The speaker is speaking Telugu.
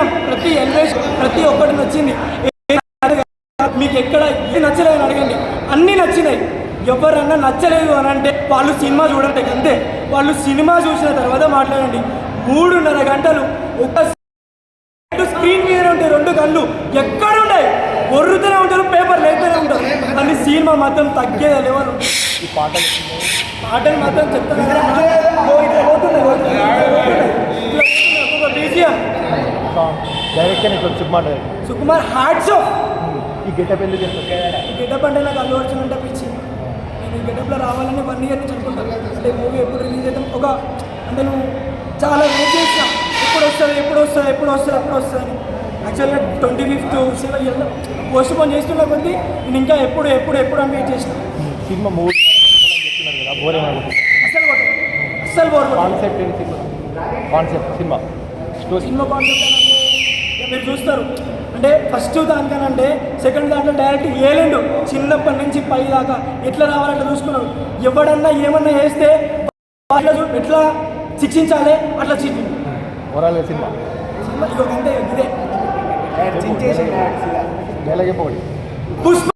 బీజిఎం ప్రతి ఎలివేషన్ ప్రతి ఒక్కటి నచ్చింది. ఏ- మీకు ఎక్కడ ఏది నచ్చలేదు అడగండి. అన్నీ నచ్చినాయి. ఎవరన్నా నచ్చలేదు అని అంటే వాళ్ళు సినిమా చూడండి అంతే. వాళ్ళు సినిమా చూసిన తర్వాత మాట్లాడండి. మూడున్నర గంటలు ఒక స్క్రీన్ మీద ఉంటాయి రెండు కళ్ళు ఎక్కడ ఉంటాయి ఒర్రుతూనే ఉంటారు పేపర్ లేస్తూనే ఉంటారు. కానీ సినిమా మాత్రం తగ్గేది లేవరు పాటలు పాటలు మాత్రం చెప్తాను. సాంగ్ డైరెక్షన్ ఇట్లా సుకుమార్ సుకుమార్ హ్యాట్స్ ఆఫ్ ఈ గెటప్ ఎందుకు ఈ గెటప్ అంటే నాకు అల్లు అర్జున్ అంటే పిచ్చి. నేను ఈ గెటప్లో రావాలని వన్ ఇయర్ నుంచి అనుకుంటాను అంటే మూవీ ఎప్పుడు రిలీజ్ అవుతాం ఒక అంటే నువ్వు చాలా వెయిట్ చేసిన ఎప్పుడు వస్తుంది ఎప్పుడు వస్తుంది ఎప్పుడు వస్తుంది ఎప్పుడు వస్తుంది అని. యాక్చువల్గా twenty fifth seven postpone చేస్తున్న కొద్దీ నేను ఇంకా ఎప్పుడు ఎప్పుడు ఎప్పుడు అని వెయిట్ చేసిన సినిమా అస్సలు బోర్ కొట్టదు. Concept concept cinema. కాన్సెప్ట్ అంటే ఇక మీరు చూస్తారు. అంటే ఫస్ట్ దానికనంటే సెకండ్ దాంట్లో డైరెక్ట్ ఏలేండు. చిన్నప్పటి నుంచి పై దాకా ఎట్లా రావాలంటే చూసుకున్నాడు. ఎవడన్నా ఏమన్నా చూ- ఎట్లా శిక్షించాలి? అట్లా శిక్షి ఓవరాల్ సినిమా సినిమా ఇక అంతే ఇదే డైలాగ్ చెప్పకూడదు పుష్ప